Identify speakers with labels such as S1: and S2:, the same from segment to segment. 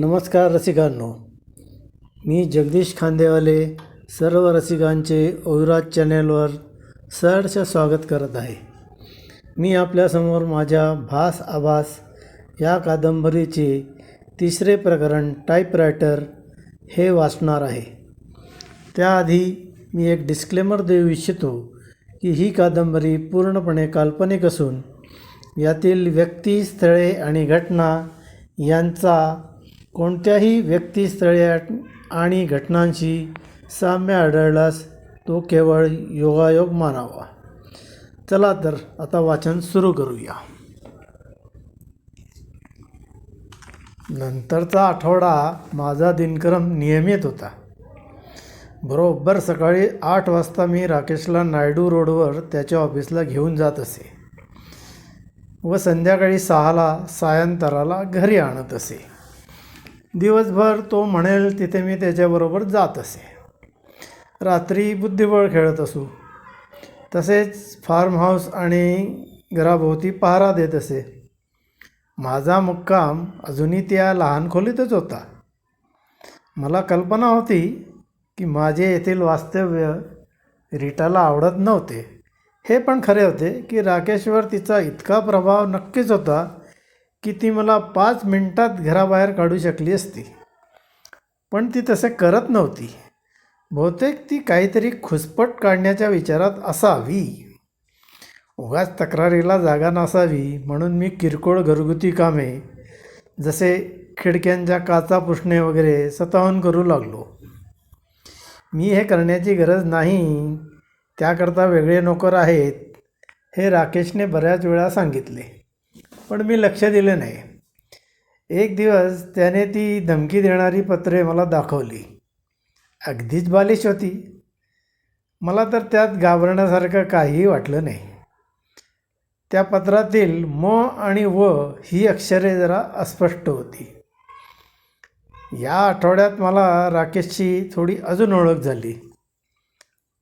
S1: नमस्कार रसिकांनो. मी जगदीश खांदेवाले सर्व रसिकांचे ओविराज चॅनेलवर सहर्ष स्वागत करत आहे. मी आपल्यासमोर माझ्या भास आभास या कादंबरीचे तिसरे प्रकरण टाईपरायटर हे वाचणार आहे. त्याआधी मी एक डिस्क्लेमर देऊ इच्छितो की ही कादंबरी पूर्णपणे काल्पनिक असून यातील व्यक्ती स्थळे आणि घटना यांचा कोणत्याही व्यक्तिस्थळे आणि घटनांशी साम्य आढळल्यास तो केवळ योगायोग मानावा. चला तर आता वाचन सुरू करूया. नंतरचा आठवडा माझा दिनक्रम नियमित होता. बरोबर सकाळी आठ वाजता मी राकेशला नायडू रोडवर त्याच्या ऑफिसला घेऊन जात असे व संध्याकाळी सहाला सायंतराला घरी आणत असे. दिवसभर तो म्हणेल तिथे मी त्याच्याबरोबर जात असे. रात्री बुद्धिबळ खेळत असू तसेच फार्म हाऊस आणि घराभोवती पहारा देत असे. माझा मुक्काम अजूनही त्या लहान खोलीतच होता. मला कल्पना होती की माझे येथील वास्तव्य रीटाला आवडत नव्हते. हे पण खरे होते की राकेशवर तिचा इतका प्रभाव नक्कीच होता की ती मला पाच मिनटात घराबाहेर काढू शकली असती. पण ती तसे करत नव्हती. बहुतेक ती काहीतरी खुसपट काढण्याच्या विचारात असावी. उगाच तक्रारीला जागा नसावी म्हणून मी किरकोळ घरगुती कामे जसे खिडक्यांच्या काचा पुसणे वगैरे स्वतःहून करू लागलो. मी हे करण्याची गरज नाही. त्याकरता वेगळे नोकर आहेत हे राकेशने बऱ्याच वेळा सांगितले. पण मी लक्ष दिले नाही. एक दिवस त्याने ती धमकी देणारी पत्रे मला दाखवली. अगदीच बालिश होती. मला तर त्यात घाबरण्यासारखं काहीही वाटलं नाही. त्या पत्रातील म आणि व ही अक्षरे जरा अस्पष्ट होती. या आठवड्यात मला राकेशची थोडी अजून ओळख झाली.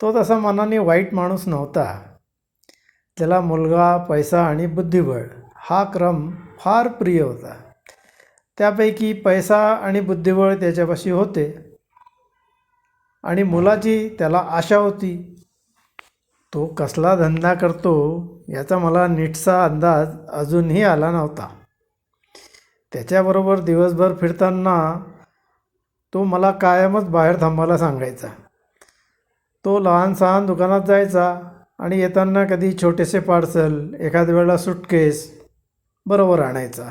S1: तो तसा मनाने वाईट माणूस नव्हता. त्याला मुलगा पैसा आणि बुद्धिबळ हा क्रम फार प्रिय होता. त्यापैकी पैसा आणि बुद्धिबळ त्याच्यापाशी होते. आणि मुलाची त्याला आशा होती तो कसला धंदा करतो याचा मला नीटसा अंदाज अजूनही आला नव्हता. त्याच्याबरोबर दिवसभर फिरताना तो मला कायमच बाहेर थांबायला सांगायचा. तो लहान सहान दुकानात जायचा आणि येताना कधी छोटेसे पार्सल एखाद्या वेळेला सुटकेस बरोबर आणायचा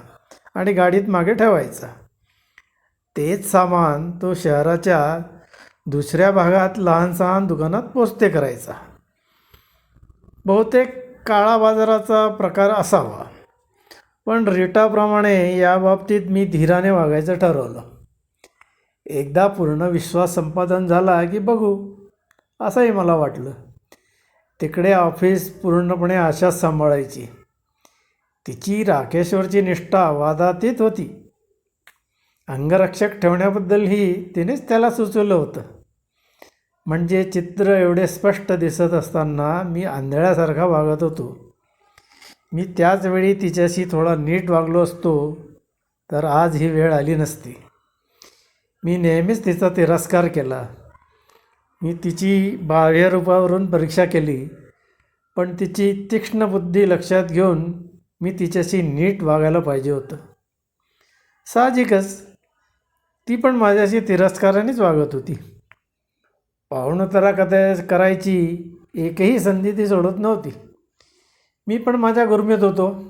S1: आणि गाडीत मागे ठेवायचा. तेच सामान तो शहराच्या दुसऱ्या भागात लहान सहान दुकानात पोचते करायचा. बहुतेक काळा बाजाराचा प्रकार असावा पण रिटाप्रमाणे या बाबतीत मी धीराने वागायचं ठरवलं. एकदा पूर्ण विश्वास संपादन झाला की बघू असंही मला वाटलं. तिकडे ऑफिस पूर्णपणे आशाच सांभाळायची. तिची राकेशवरची निष्ठा वादातीत होती. अंगरक्षक ठेवण्याबद्दलही तिनेच त्याला सुचवलं होतं. म्हणजे चित्र एवढे स्पष्ट दिसत असताना मी आंधळ्यासारखा वागत होतो. मी त्याच वेळी तिच्याशी थोडा नीट वागलो असतो तर आज ही वेळ आली नसती. मी नेहमीच तिचा तिरस्कार केला. मी तिची बाह्य रूपावरून परीक्षा केली पण तिची तीक्ष्ण बुद्धी लक्षात घेऊन मी तिच्याशी नीट वागायला पाहिजे होतं. साहजिकच ती पण माझ्याशी तिरस्कारानेच वागत होती. पाहुणतरा कदा करायची एकही संधी ती सोडत नव्हती. मी पण माझ्या गुरमेत होतो.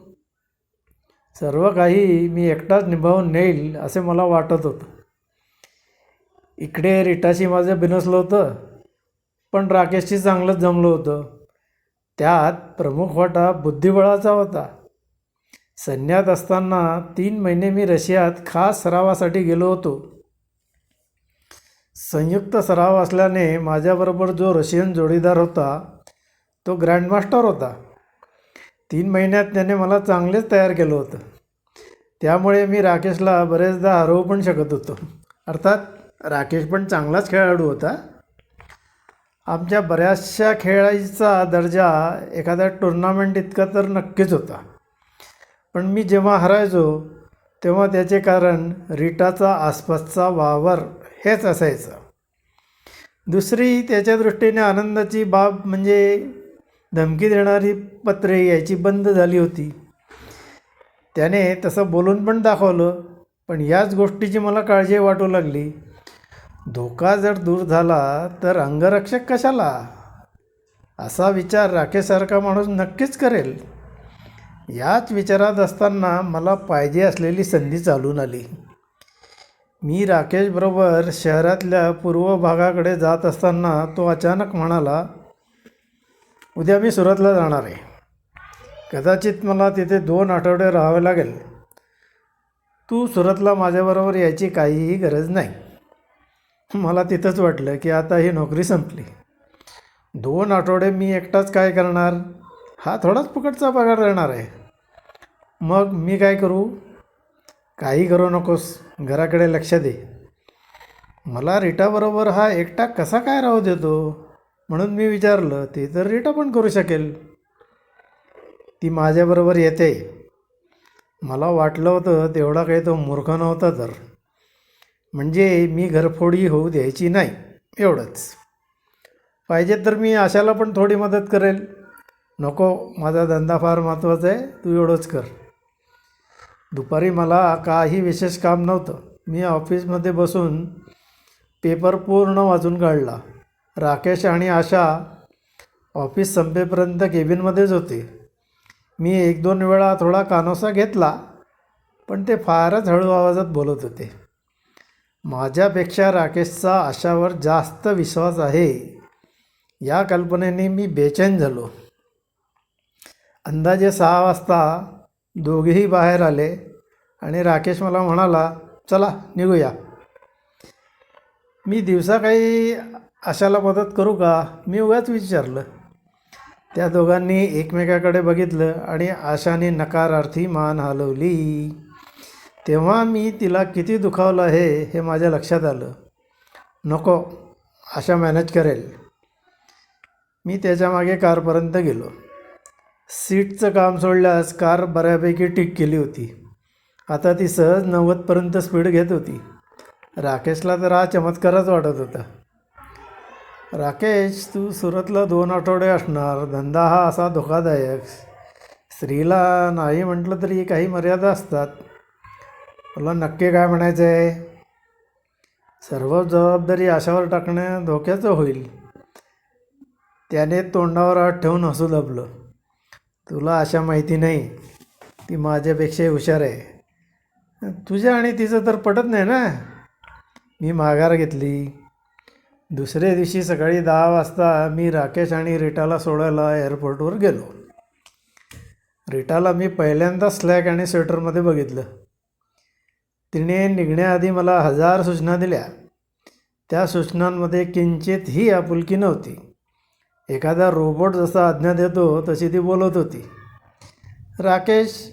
S1: सर्व काही मी एकटाच निभावून नेईल असे मला वाटत होतं. इकडे रिटाशी माझं बिनसलं होतं पण राकेशशी चांगलंच जमलं होतं. त्यात प्रमुख वाटा बुद्धिबळाचा होता. सैन्यात असताना तीन महिने मी रशियात खास सरावासाठी गेलो होतो. संयुक्त सराव असल्याने माझ्याबरोबर जो रशियन जोडीदार होता तो ग्रँडमास्टर होता. तीन महिन्यात त्याने मला चांगलेच तयार केलं होतं. त्यामुळे मी राकेशला बरेचदा हरवू पण शकत होतो. अर्थात राकेश पण चांगलाच खेळाडू होता. आमच्या बऱ्याचशा खेळाचा दर्जा एखाद्या टुर्नामेंट इतका तर नक्कीच होता. पण मी जेव्हा हरायचो तेव्हा त्याचे कारण रिटाचा आसपासचा वावर हेच असायचं. दुसरी त्याच्या दृष्टीने आनंदाची बाब म्हणजे धमकी देणारी पत्रे यायची बंद झाली होती. त्याने तसं बोलून पण दाखवलं पण याच गोष्टीची मला काळजी वाटू लागली. धोका जर दूर झाला तर अंगरक्षक कशाला? असा विचार राखेसारखा माणूस नक्कीच करेल. याच विचारात असताना मला पाहिजे असलेली संधी चालून आली. मी राकेशबरोबर शहरातल्या पूर्व भागाकडे जात असताना तो अचानक म्हणाला उद्या मी सुरतला जाणार आहे. कदाचित मला तिथे दोन आठवडे राहावे लागेल. तू सुरतला माझ्याबरोबर यायची काहीही गरज नाही. मला तिथंच वाटलं की आता ही नोकरी संपली. दोन आठवडे मी एकटाच काय करणार? हा थोडाच फुकटचा पगार राहणार आहे. मग मी काय करू? काही करू नकोस. घराकडे लक्ष दे. मला रिटाबरोबर हा एकटा कसा काय राहू देतो? म्हणून मी विचारलं ते तर रिटा पण करू शकेल. ती माझ्याबरोबर येते. मला वाटलं होतं तेवढा काही तो मूर्ख नव्हता तर. म्हणजे मी घरफोडी होऊ द्यायची नाही एवढंच. पाहिजे तर मी आशाला पण थोडी मदत करेल. नको माझा धंदा फार महत्त्वाचा आहे तू एवढंच कर. दुपारी मला काही विशेष काम नव्हतं. मी ऑफिसमध्ये बसून पेपर पूर्ण वाचून काढला. राकेश आणि आशा ऑफिस संपेपर्यंत केबिनमध्येच होते. मी एक दोन वेळा थोडा कानोसा घेतला पण ते फारच हळू आवाजात बोलत होते. माझ्यापेक्षा राकेशचा आशावर जास्त विश्वास आहे. या कल्पनेने मी बेचैन झालो. अंदाजे सहा वाजता दोघेही बाहेर आले आणि राकेश मला म्हणाला चला निघूया. मी दिवसा काही अशाला मदत करू का? मी उगाच विचारलं. त्या दोघांनी एकमेकाकडे बघितलं आणि आशाने नकारार्थी मान हलवली. तेव्हा मी तिला किती दुखावलं आहे हे माझ्या लक्षात आलं. नको आशा मॅनेज करेल. मी त्याच्यामागे कारपर्यंत गेलो. सीटचं काम सोडल्यास कार बऱ्यापैकी टिक केली होती. आता ती सहज नव्वदपर्यंत स्पीड घेत होती. राकेशला तर हा चमत्कारच वाटत होता. राकेश तू सुरतला दोन आठवडे असणार. धंदा हा असा धोकादायक. स्त्रीला नाही म्हटलं तरी काही मर्यादा असतात. मला नक्की काय म्हणायचं आहे सर्व जबाबदारी आशावर टाकणं धोक्याचं होईल. त्याने तोंडावर हात ठेवून हसू दाबलं. तुला अशा माहिती नाही. ती माझ्यापेक्षा हुशार आहे. तुझ्या आणि तिचं तर पटत नाही ना. मी माघार घेतली. दुसऱ्या दिवशी सकाळी दहा वाजता मी राकेश आणि रिटाला सोडायला एअरपोर्टवर गेलो. रिटाला मी पहिल्यांदा स्लॅक आणि स्वेटरमध्ये बघितलं. तिने निघण्याआधी मला हजार सूचना दिल्या. त्या सूचनांमध्ये किंचितही आपुलकी नव्हती. एखादा रोबोट जसा आज्ञा देतो तशी ती बोलत होती. राकेश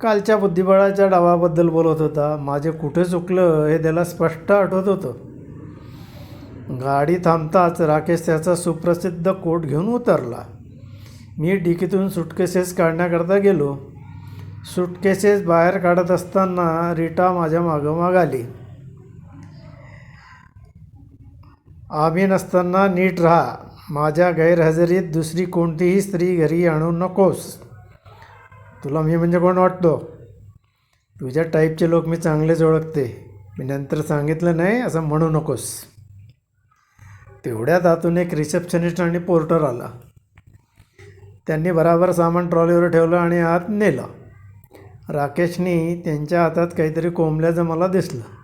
S1: कालच्या बुद्धिबळाच्या डावाबद्दल बोलत होता. माझे कुठे चुकलं हे त्याला स्पष्ट आठवत होतं. गाडी थांबताच राकेश त्याचा सुप्रसिद्ध कोट घेऊन उतरला. मी डिकीतून सुटकेसेस काढण्याकरता गेलो. सुटकेसेस बाहेर काढत असताना रिटा माझ्या मागोमाग आली. आम्ही नसताना नीट राहा. माझ्या गैरहजेरीत दुसरी कोणतीही स्त्री घरी आणू नकोस. तुला मी म्हणजे कोण वाटतो? तुझ्या टाईपचे लोक मी चांगलेच ओळखते. मी नंतर सांगितलं नाही असं म्हणू नकोस. तेवढ्यात आतून एक रिसेप्शनिस्ट आणि पोर्टर आला. त्यांनी बराबर सामान ट्रॉलीवर ठेवलं आणि आत नेलं. राकेशनी त्यांच्या हातात काहीतरी कोंबल्याचं मला दिसलं.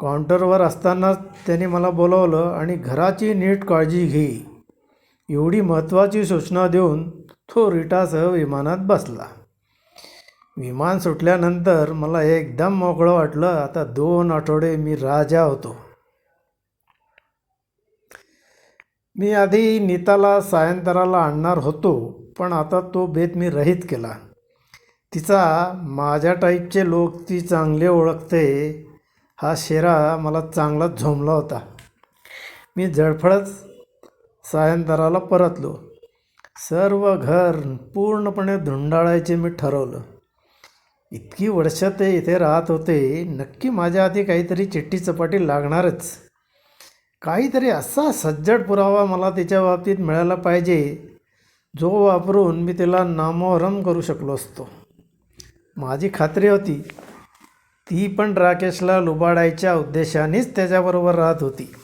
S1: काउंटरवर असतानाच त्याने मला बोलावलं आणि घराची नीट काळजी घे. एवढी महत्त्वाची सूचना देऊन तो रिटासह विमानात बसला. विमान सुटल्यानंतर मला एकदम मोकळं वाटलं. आता दोन आठवडे मी राजा होतो. मी आधी नीताला सायंतराला आणणार होतो पण आता तो बेत मी रहित केला. तिचा माझ्या टाईपचे लोक ती चांगले ओळखते. हा शेरा मला चांगलाच झोंबला होता. मी झडफडत सायंतराला परतलो. सर्व घर पूर्णपणे धुंडाळायचे मी ठरवलं. इतकी वर्ष ते इथे राहत होते नक्की माझ्या आधी काहीतरी चिठ्ठी चपाटी लागणारच. काहीतरी असा सज्जड पुरावा मला तिच्या बाबतीत मिळाला पाहिजे जो वापरून मी तिला नामोहरम करू शकलो असतो. माझी खात्री होती ती पण राकेशला लुबाडायच्या उद्देशानेच त्याच्याबरोबर राहत होती.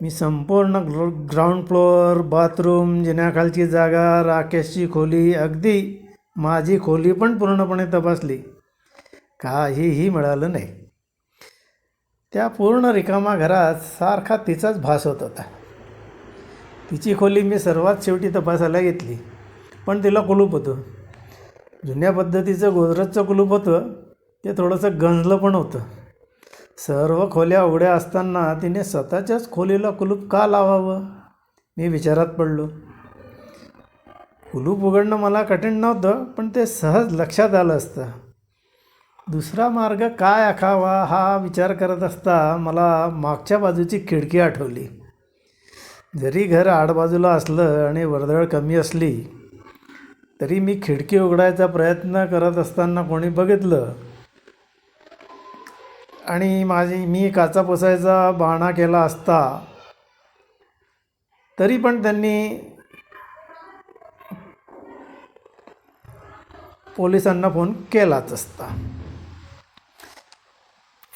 S1: मी संपूर्ण ग्र ग्राउंड फ्लोअर बाथरूम जिन्याखालची जागा राकेशची खोली अगदी माझी खोली पण पूर्णपणे तपासली. काहीही मिळालं नाही. त्या पूर्ण रिकामा घरात सारखा तिचाच भास होत होता. तिची खोली मी सर्वात शेवटी तपासायला घेतली. पण तिला कुलूप होतं. जुन्या पद्धतीचं गोदरेजचं कुलूप होतं. ते थोडंसं गंजलं पण होतं. सर्व खोल्या उघड्या असताना तिने स्वतःच्याच खोलीला कुलूप का लावावं? मी विचारात पडलो. कुलूप उघडणं मला कठीण नव्हतं पण ते सहज लक्षात आलं असतं. दुसरा मार्ग काय आखावा हा विचार करत असता मला मागच्या बाजूची खिडकी आठवली. जरी घर आडबाजूला असलं आणि वर्दळ कमी असली तरी मी खिडकी उघडायचा प्रयत्न करत असताना कोणी बघितलं. आणि माझी मी काचा पुसायचा बहाणा केला असता तरी पण त्यांनी पोलिसांना फोन केलाच असता.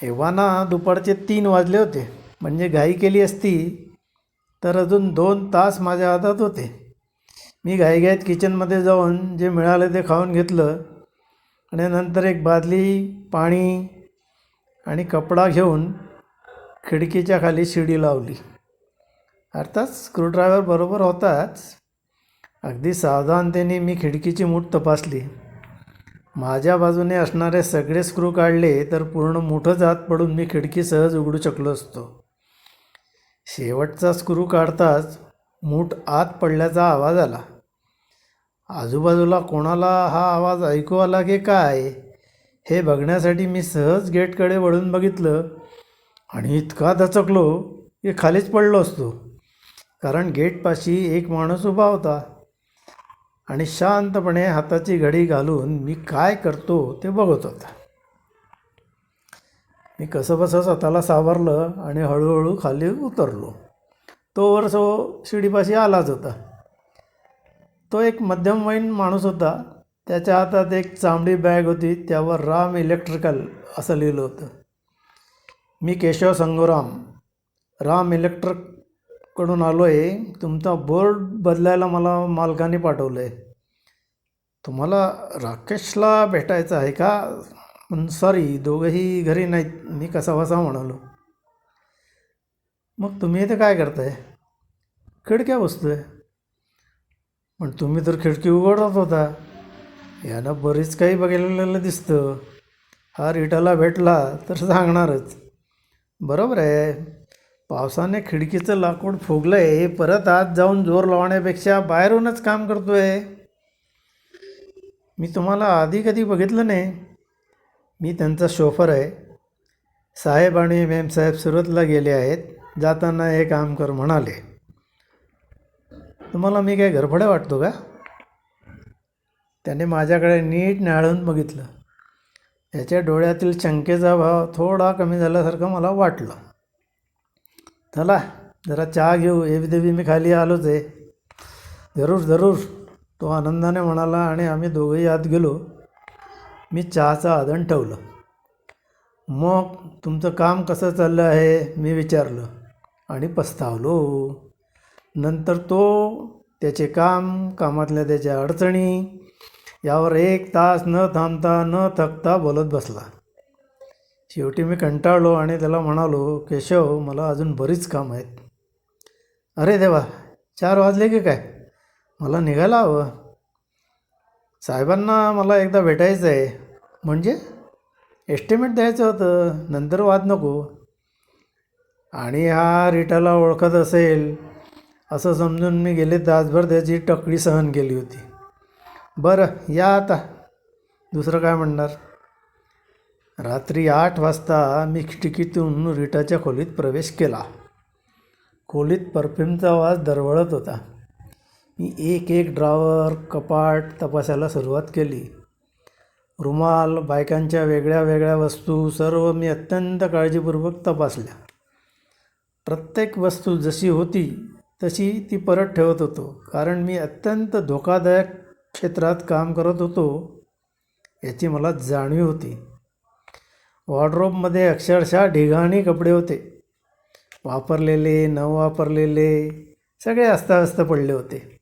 S1: एव्हाना दुपारचे तीन वाजले होते. म्हणजे घाई केली असती तर अजून दोन तास माझ्या हातात होते. मी घाईघाईत किचनमध्ये जाऊन जे मिळालं ते खाऊन घेतलं. आणि नंतर एक बादली पाणी आणि कपडा घेऊन खिडकीच्या खाली शिडी लावली. अर्थात स्क्रूड्रायव्हर बरोबर होताच. अगदी सावधानतेने मी खिडकीची मूठ तपासली. माझ्या बाजूने असणारे सगळे स्क्रू काढले तर पूर्ण मोठंच आत पडून मी खिडकी सहज उघडू शकलो असतो. शेवटचा स्क्रू काढताच मूठ आत पडल्याचा आवाज आला. आजूबाजूला कोणाला हा आवाज ऐकू आला की काय? हे बघण्यासाठी मी सहज गेटकडे वळून बघितलं आणि इतका दचकलो की खालीच पडलो असतो. कारण गेटपाशी एक माणूस उभा होता आणि शांतपणे हाताची घडी घालून मी काय करतो ते बघत होता. मी कसंबसं स्वतःला सावरलं आणि हळूहळू खाली उतरलो. तो सो शिडीपाशी आलाच होता. तो एक मध्यमवयीन माणूस होता. त्याच्या हातात एक चांबडी बॅग होती त्यावर राम इलेक्ट्रिकल असं लिहिलं होतं. मी केशव संगोराम. राम इलेक्ट्रिककडून आलो आहे तुमचा बोर्ड बदलायला मला मालकाने पाठवलं आहे तुम्हाला राकेशला भेटायचं आहे का? पण सॉरी दोघंही घरी नाहीत. मी कसा बसा म्हणालो. मग तुम्ही इथे काय करताय? खिडक्या बसतोय. पण तुम्ही तर खिडकी उघडत होता. यानं बरीच काही बघितलेलं दिसतं. हा रिटाला भेटला तर सांगणारच. बरोबर आहे. पावसाने खिडकीचं लाकूड फुगलं आहे परत आत जाऊन जोर लावण्यापेक्षा बाहेरूनच काम करतो आहे मी तुम्हाला आधी कधी बघितलं नाही. मी त्यांचा शोफर आहे. साहेब आणि मॅमसाहेब सुरतला गेले आहेत. जाताना हे काम कर म्हणाले. तुम्हाला मी काय घरफडे वाटतो का? त्याने माझ्याकडे नीट न्याळून बघितलं. त्याच्या डोळ्यातील शंकेचा भाव थोडा कमी झाल्यासारखं मला वाटलं. चला जरा चहा घेऊ. एवी मी खाली आलोच आहे. जरूर जरूर तो आनंदाने म्हणाला आणि आम्ही दोघंही आत गेलो. मी चहाचं आदन ठेवलं. मग तुमचं काम कसं चाललं आहे? मी विचारलं. आणि पस्तावलो. नंतर तो त्याचे काम कामातल्या त्याच्या अडचणी यावर एक तास न थांबता न थकता बोलत बसला. शेवटी मी कंटाळलो आणि त्याला म्हणालो केशव मला अजून बरीच काम आहेत. अरे देवा चार वाजले की काय? मला निघायला हवं. साहेबांना मला एकदा भेटायचं आहे म्हणजे? एस्टिमेट द्यायचं होतं नंतर वाद नको. आणि हा रिटाला ओळखत असेल असं समजून मी गेले तासभर त्याची टकडी सहन केली होती. बरं या आता. दुसरं काय म्हणणार? रात्री आठ वाजता मी खिडकीतून रिटाच्या खोलीत प्रवेश केला. खोलीत परफ्यूमचा वास दरवळत होता. मी एक एक ड्रॉवर कपाट तपासायला सुरुवात केली. रुमाल बायकांच्या वेगळ्या वेगळ्या वस्तू सर्व मी अत्यंत काळजीपूर्वक तपासल्या. प्रत्येक वस्तू जशी होती तशी ती परत ठेवत होतो कारण मी अत्यंत धोकादायक क्षेत्रात काम करत होतो याची मला जाणीव होती. वॉर्ड्रोबमध्ये अक्षरशः ढिगाणी कपडे होते. वापरलेले न वापरलेले सगळे अस्ताव्यस्त पडले होते.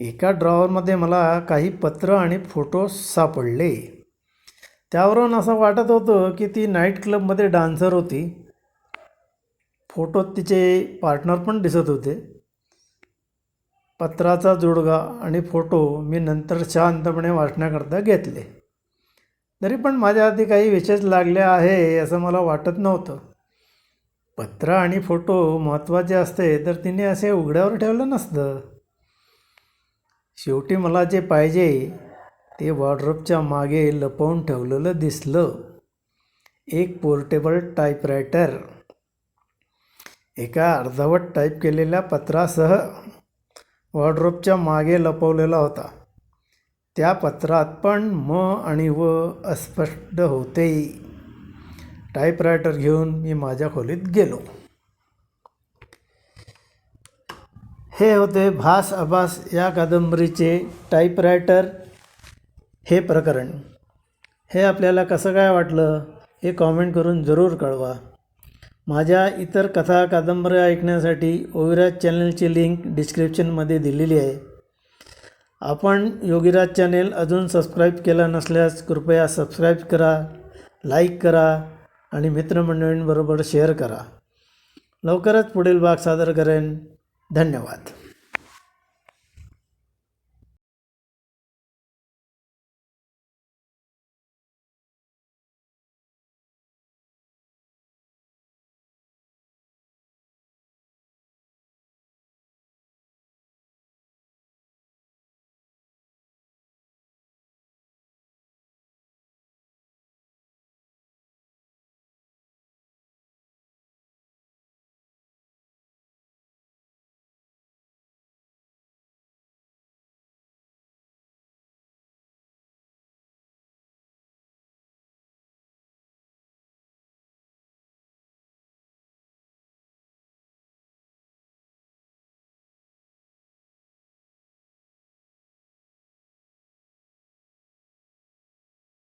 S1: एका ड्रॉवरमध्ये मला काही पत्र आणि फोटो सापडले. त्यावरून असं वाटत होतं की ती नाईट क्लबमध्ये डान्सर होती. फोटोत तिचे पार्टनर पण दिसत होते. पत्राचा जोडगा आणि फोटो मी नंतर शांतपणे वाचण्याकरता घेतले. तरी पण माझ्या हाती काही विशेष लागले आहे असं मला वाटत नव्हतं. पत्र आणि फोटो महत्त्वाचे असते तर तिने असे उघड्यावर ठेवलं नसतं. शेवटी मला जे पाहिजे ते वॉर्ड्रोपच्या मागे लपवून ठेवलेलं दिसलं. एक पोर्टेबल टाईपरायटर एका अर्धवट टाईप केलेल्या पत्रासह वॉर्ड्रोबच्या मागे लपवलेला होता. त्या पत्रात पण म आणि व अस्पष्ट होते. टाईपरायटर घेऊन मी माझ्या खोलीत गेलो. हे होते भास अभास या कादंबरीचे टाईपरायटर हे प्रकरण. हे आपल्याला कसं काय वाटलं हे कॉमेंट करून जरूर कळवा. माझ्या इतर कथा कादंबऱ्या ऐकण्यासाठी ओविराज चॅनलची लिंक डिस्क्रिप्शनमध्ये दिलेली आहे. आपण योगीराज चॅनेल अजून सबस्क्राईब केला नसल्यास कृपया सबस्क्राईब करा लाईक करा आणि मित्रमंडळींबरोबर शेअर करा. लवकरच पुढील भाग सादर करेन. धन्यवाद.